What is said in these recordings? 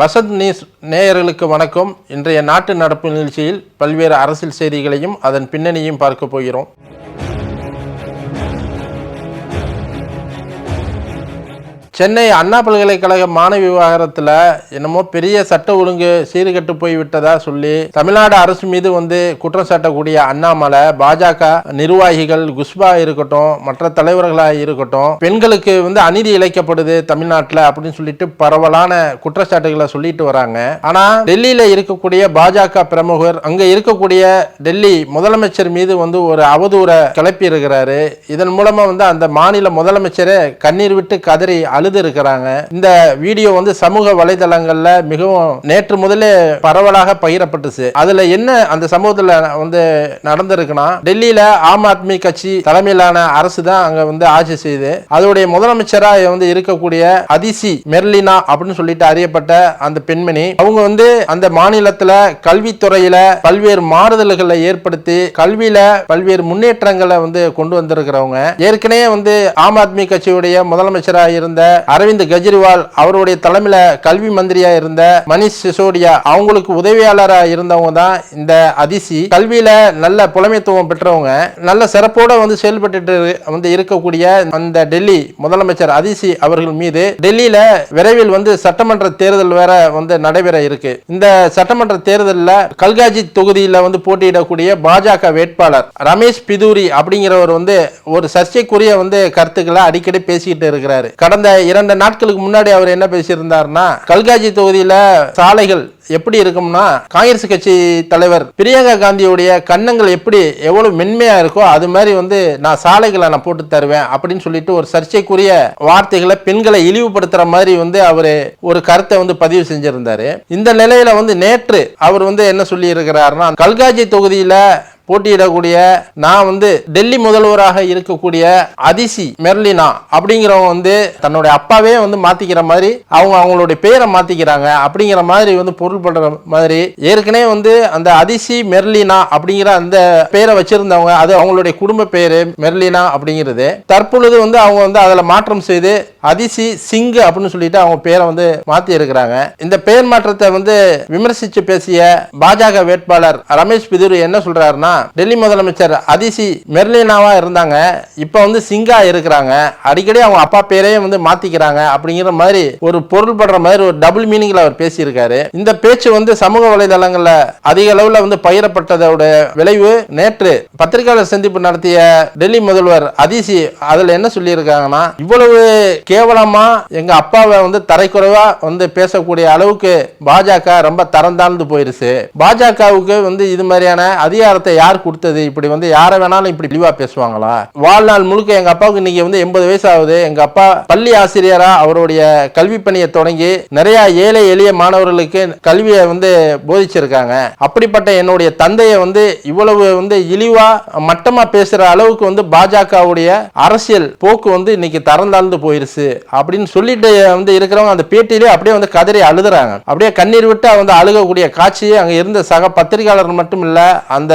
Vasanth news நேயர்களுக்கு வணக்கம். இன்றைய நாட்டு நடப்பு நிகழ்ச்சியில் பல்வேறு அரசியல் செய்திகளையும் அதன் பின்னணியும் பார்க்க போகிறோம். சென்னை அண்ணா பல்கலைக்கழக மாணவி விவகாரத்தில் என்னமோ பெரிய சட்ட ஒழுங்கு சீர்கெட்டு போய் விட்டதா சொல்லி தமிழ்நாடு அரசு மீது வந்து குற்றம் சாட்டக்கூடிய அண்ணாமலை பாஜக நிர்வாகிகள் குஷ்பா இருக்கட்டும் மற்ற தலைவர்களாக இருக்கட்டும் பெண்களுக்கு வந்து அநீதி இழைக்கப்படுது தமிழ்நாட்டில் அப்படின்னு சொல்லிட்டு பரவலான குற்றச்சாட்டுகளை சொல்லிட்டு வராங்க. ஆனால் டெல்லியில் இருக்கக்கூடிய பாஜக பிரமுகர் அங்கே இருக்கக்கூடிய டெல்லி முதலமைச்சர் மீது வந்து ஒரு அவதூறை கிளப்பி இருக்கிறாரு இதன் மூலமாக வந்து அந்த மாநில முதலமைச்சரே கண்ணீர் விட்டு கதறி அழுது இருக்கிறாங்க இந்த வீடியோ வந்து சமூக வலைதளங்கள்ல மிகவும் நேற்று முதலே பரவலாக பகிரப்பட்டுச்சு. அதுல என்ன அந்த சமூகத்துல வந்து நடந்திருக்குன்னா டெல்லியில ஆம் ஆத்மி கட்சி தலைமையிலான அரசு தான் அங்க வந்து ஆட்சி செய்யுது அதோடைய முதலமைச்சரா வந்து இருக்கக்கூடிய அதிசி மெர்லினா அப்படின்னு சொல்லிட்டு அறியப்பட்ட அந்த பெண்மணி அவங்க வந்து அந்த மாநிலத்துல கல்வித்துறையில பல்வேறு மாறுதல்களை ஏற்படுத்தி கல்வியில பல்வேறு முன்னேற்றங்களை வந்து கொண்டு வந்திருக்கிறவங்க. ஏற்கனவே வந்து ஆம் ஆத்மி கட்சியுடைய முதலமைச்சராக இருந்த அரவிந்த் கெஜ்ரிவால் அவருடைய தலைமையில கல்வி மந்திரியா இருந்த மணிஷ் சிசோடியா அவங்களுக்கு உதவியாளரா இருந்தவங்க தான் இந்த அதிசி. கல்வியில நல்ல புலமைத்துவம் பெற்றவங்க. நல்ல சிறப்போட வந்து செயல்பட்டு வந்து இருக்கக்கூடிய அந்த டெல்லி முதலமைச்சர் அதிசி அவர்கள் மீது டெல்லியில விரைவில் வந்து சட்டமன்ற தேர்தல் வேற வந்து நடைபெற இருக்கு. இந்த சட்டமன்ற தேர்தலில் கல்காஜி தொகுதியில் வந்து போட்டியிடக்கூடிய பாஜக வேட்பாளர் ரமேஷ் பிதூரி அப்படிங்கிறவர் வந்து ஒரு சர்ச்சைக்குரிய வந்து கருத்துக்களை அடிக்கடி பேசிக்கிட்டு இருக்கிறாரு. கடந்த இரண்டு நாட்களுக்கு முன்னாடி அவர் என்ன பேசியிருந்தாருன்னா கல்காஜி தொகுதியில சாலைகள் எப்படி இருக்கும்னா காங்கிரஸ் கட்சி தலைவர் பிரியங்கா காந்தியுடைய கன்னங்கள் எப்படி எவ்வளவு மென்மையா இருக்கோ அது மாதிரி வந்து நான் சாலைகளை நான் போட்டு தருவேன் அப்படின்னு சொல்லிட்டு ஒரு சர்ச்சைக்குரிய வார்த்தைகளை பெண்களை இழிவுபடுத்துற மாதிரி வந்து அவர் ஒரு கருத்தை வந்து பதிவு செஞ்சிருந்தாரு. இந்த நிலையில வந்து நேற்று அவர் வந்து என்ன சொல்லி இருக்கிறாருன்னா கல்காஜி தொகுதியில போட்டியிடக்கூடிய நான் வந்து டெல்லி முதல்வராக இருக்கக்கூடிய அதிசி மெர்லினா அப்படிங்கிறவங்க வந்து தன்னுடைய அப்பாவே வந்து மாத்திக்கிற மாதிரி அவங்க அவங்களுடைய பேரை மாத்திக்கிறாங்க அப்படிங்கிற மாதிரி வந்து பொருள்படுற மாதிரி ஏற்கனவே வந்து அந்த அதிசி மெர்லினா அப்படிங்கிற அந்த பேரை வச்சிருந்தவங்க அது அவங்களுடைய குடும்ப பேரு மெர்லினா அப்படிங்கிறது. தற்பொழுது வந்து அவங்க வந்து அதுல மாற்றம் செய்து அதிசி சிங் அப்படின்னு சொல்லிட்டு அவங்க பேரை வந்து மாத்தி இருக்கிறாங்க. இந்த பெயர் மாற்றத்தை வந்து விமர்சிச்சு பேசிய பாஜக வேட்பாளர் ரமேஷ் பிதுரு என்ன சொல்றாருன்னா டெல்லி முதலமைச்சர் அதிசி மெர்லினாவா இருந்தாங்க. இப்போ வந்து சிங்கா இருக்கிறாங்க. அடிக்கடி அவங்க அப்பா பேரையே வந்து மாத்திக்கிறாங்க அப்படிங்கிற மாதிரி ஒரு பொருள் படுற மாதிரி ஒரு டபுள் மீனிங்ல அவர் பேசியிருக்காரு. இந்த பேச்சு வந்து சமூக வலைதளங்கள்ல அதிக அளவுல வந்து பகிரப்பட்டதோட விளைவு நேற்று பத்திரிகையாளர் சந்திப்பு நடத்திய டெல்லி முதல்வர் அதிசி அதுல என்ன சொல்லியிருக்காங்கன்னா இவ்வளவு கேவலமா எங்க அப்பாவை வந்து தரைக்குறைவா வந்து பேசக்கூடிய அளவுக்கு பாஜக ரொம்ப தரம் தாழ்ந்து போயிருச்சு. பாஜகவுக்கு வந்து இது மாதிரியான அதிகாரத்தை யார் கொடுத்தது? இப்படி வந்து யாரை வேணாலும் இப்படி தெளிவாக பேசுவாங்களா? வாழ்நாள் முழுக்க எங்க அப்பாவுக்கு இன்னைக்கு வந்து எண்பது வயசு ஆகுது எங்க அப்பா பள்ளி ஆசிரியரா அவருடைய கல்வி பணியை தொடங்கி நிறைய ஏழை எளிய மாணவர்களுக்கு கல்வியை வந்து போதிச்சிருக்காங்க. அப்படிப்பட்ட என்னுடைய தந்தையை வந்து இவ்வளவு வந்து இழிவா மட்டமா பேசுற அளவுக்கு வந்து பாஜகவுடைய அரசியல் போக்கு வந்து இன்னைக்கு தரந்தாழ்ந்து போயிருச்சு. அப்படின்னு சொல்லிட்டு வந்து இருக்கிறவங்க அந்த பேட்டியிலே அப்படியே வந்து கதறி அழுதுறாங்க. அப்படியே கண்ணீர் விட்டு வந்து அழுகக்கூடிய காட்சியை அங்க இருந்த சக பத்திரிகையாளர்கள் மட்டும் இல்ல அந்த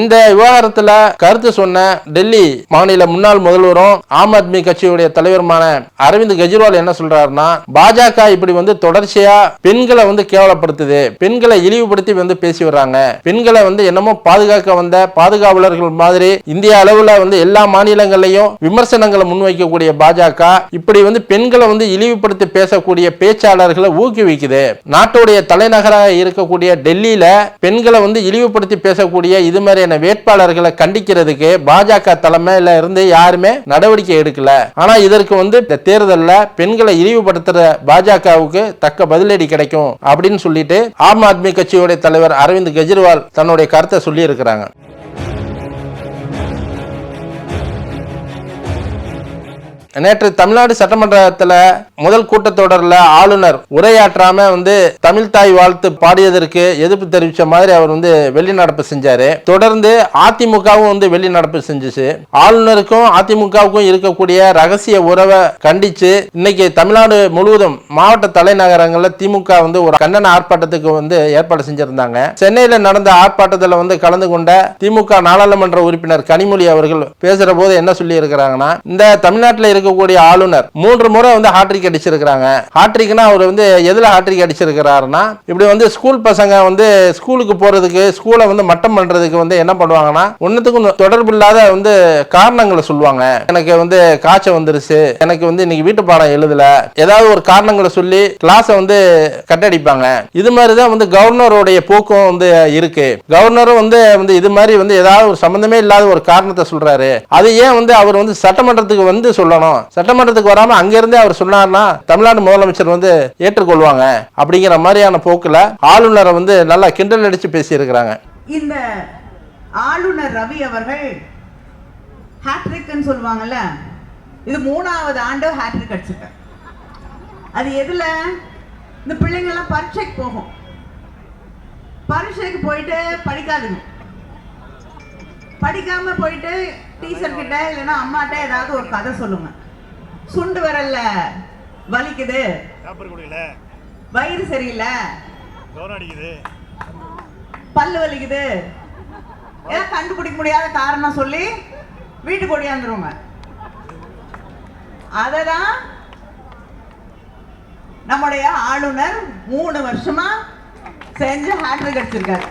இந்த விவகாரத்துல கருத்து சொன்ன டெல்லி மாநில முன்னாள் முதல்வரும் ஆம் ஆத்மி கட்சியுடைய தலைவருமான அரவிந்த் கெஜ்ரிவால் என்ன சொல்றாருன்னா பாஜக இப்படி வந்து தொடர்ச்சியா பெண்களை வந்து கேவலப்படுத்துது பெண்களை இழிவுபடுத்தி வந்து பேசி வர்றாங்க. பெண்களை வந்து என்னமோ பாதுகாக்க வந்த பாதுகாவலர்கள் மாதிரி இந்திய அளவுல வந்து எல்லா மாநிலங்களையும் விமர்சனங்களை முன்வைக்கக்கூடிய பாஜக இப்படி வந்து பெண்களை வந்து இழிவுபடுத்தி பேசக்கூடிய பேச்சாளர்களை ஊக்குவிக்குது. நாட்டுடைய தலைநகராக இருக்கக்கூடிய டெல்லியில பெண்களை வந்து இழிவுபடுத்தி பேசக்கூடிய இது மாதிரியான வேட்பாளர்களை கண்டிக்கிறதுக்கு பாஜக தலைமையில இருந்து யாருமே நடவடிக்கை எடுக்கல. ஆனா இதற்கு வந்து இந்த தேர்தலில் பெண்களை இழிவுபடுத்துற பாஜகவுக்கு தக்க பதிலடி கிடைக்கும் அப்படின்னு சொல்லிட்டு ஆம் ஆத்மி கட்சியுடைய தலைவர் அரவிந்த் கெஜ்ரிவால் தன்னுடைய கருத்தை சொல்லி இருக்கிறாங்க நேற்று தமிழ்நாடு சட்டமன்றத்தில் முதல் கூட்டத்தொடரில் ஆளுநர் உரையாற்றாம வந்து தமிழ் தாய் வாழ்த்து பாடியதற்கு எதிர்ப்பு தெரிவித்த மாதிரி அவர் வந்து வெளிநடப்பு செஞ்சாரு. தொடர்ந்து அதிமுகவும் வந்து வெளிநடப்பு செஞ்சுச்சு. ஆளுநருக்கும் அதிமுகவுக்கும் இருக்கக்கூடிய ரகசிய உறவை கண்டிச்சு இன்னைக்கு தமிழ்நாடு முழுவதும் மாவட்ட தலைநகரங்களில் திமுக வந்து ஒரு கண்டன ஆர்ப்பாட்டத்துக்கு வந்து ஏற்பாடு செஞ்சிருந்தாங்க. சென்னையில் நடந்த ஆர்ப்பாட்டத்தில் வந்து கலந்து கொண்ட திமுக நாடாளுமன்ற உறுப்பினர் கனிமொழி அவர்கள் பேசுற போது என்ன சொல்லி இருக்கிறாங்கன்னா இந்த தமிழ்நாட்டில் இருக்கக்கூடிய ஆளுநர். மூன்று முறை வந்து ஹாட்ரிக் அடிச்சிருக்கிறாங்க. ஹாட்ரிக்னா அவர் வந்து எதுல ஹாட்ரிக் அடிச்சிருக்கிறாருன்னா இப்படி வந்து ஸ்கூல் பசங்க வந்து ஸ்கூலுக்கு போறதுக்கு ஸ்கூலை வந்து மட்டம் பண்றதுக்கு வந்து என்ன பண்ணுவாங்கன்னா ஒன்றுத்துக்கும் தொடர்பு இல்லாத வந்து காரணங்களை சொல்லுவாங்க. எனக்கு வந்து காய்ச்சல் வந்துருச்சு. எனக்கு வந்து இன்னைக்கு வீட்டு பாடம் எழுதல. ஏதாவது ஒரு காரணங்களை சொல்லி கிளாஸை வந்து கட்டடிப்பாங்க. இது மாதிரி தான் வந்து கவர்னருடைய போக்கும் வந்து இருக்கு. கவர்னரும் வந்து வந்து இது மாதிரி வந்து ஏதாவது ஒரு சம்பந்தமே இல்லாத ஒரு காரணத்தை சொல்றாரு. அது ஏன் வந்து அவர் வந்து சட்டமன்றத்துக்கு வந்து சொல்லணும்? சட்டமன்றத்துக்கு வராம அங்கிருந்தே அவர் சொன்னார்னா தமிழ்நாடு முதலமைச்சர் வந்து ஏற்றுக்கொள்வாங்க அப்படிங்கிற மாதிரியான போக்குல ஆளுநரை வந்து நல்லா கிண்டல் அடிச்சு பேசியிருக்கிறாங்க. இந்த ஆளுநர் ரவி அவர்கள் ஹேட்ரிக்னு சொல்லுவாங்கல்ல இது மூணாவது ஆண்டு ஹேட்ரிக் அடிச்சிருக்கார். அது எதுல? இந்த பிள்ளைங்கெல்லாம் பரீட்சைக்கு போகும். பரீட்சைக்கு போயிட்டு படிக்காதுங்க. படிக்காம போயிட்டு டீச்சர் கிட்ட இல்லைன்னா அம்மாட்ட ஏதாவது ஒரு கதை சொல்லுங்க. சுண்டு வரல வலிக்குது. வயிறு சரியில்லை. பல்லு வலிக்குது. ஏதாவது கண்டுபிடிக்க முடியாத காரணம் சொல்லி வீட்டுக்கு ஓடியாந்துருவாங்க. அதை தான் நம்முடைய ஆளுநர் மூணு வருஷமா செஞ்சு ஹேட்ரிக் அடிச்சிருக்காரு.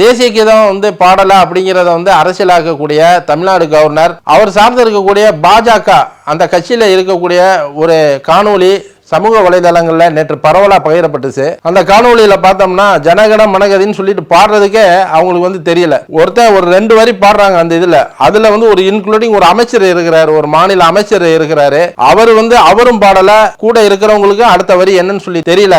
தேசிய கீதம் வந்து பாடலா அப்படிங்கிறத வந்து அரசியலாக்கக்கூடிய தமிழ்நாடு கவர்னர் அவர் சார்ந்து இருக்கக்கூடிய பாஜக அந்த கட்சியில இருக்கக்கூடிய ஒரு காணொளி சமூக வலைதளங்களில் நேற்று பரவலாக பகிரப்பட்டுச்சு. அந்த காணொளியில் பார்த்தோம்னா ஜனகன மனகதின்னு சொல்லிட்டு பாடுறதுக்கே அவங்களுக்கு வந்து தெரியல. ஒருத்தர் ஒரு ரெண்டு வரி பாடுறாங்க அந்த இதில். அதில் வந்து ஒரு இன்க்ளூடிங் ஒரு அமைச்சர் இருக்கிறாரு ஒரு மாநில அமைச்சர் இருக்கிறாரு. அவர் வந்து அவரும் பாடல கூட இருக்கிறவங்களுக்கு அடுத்த வரி என்னன்னு சொல்லி தெரியல.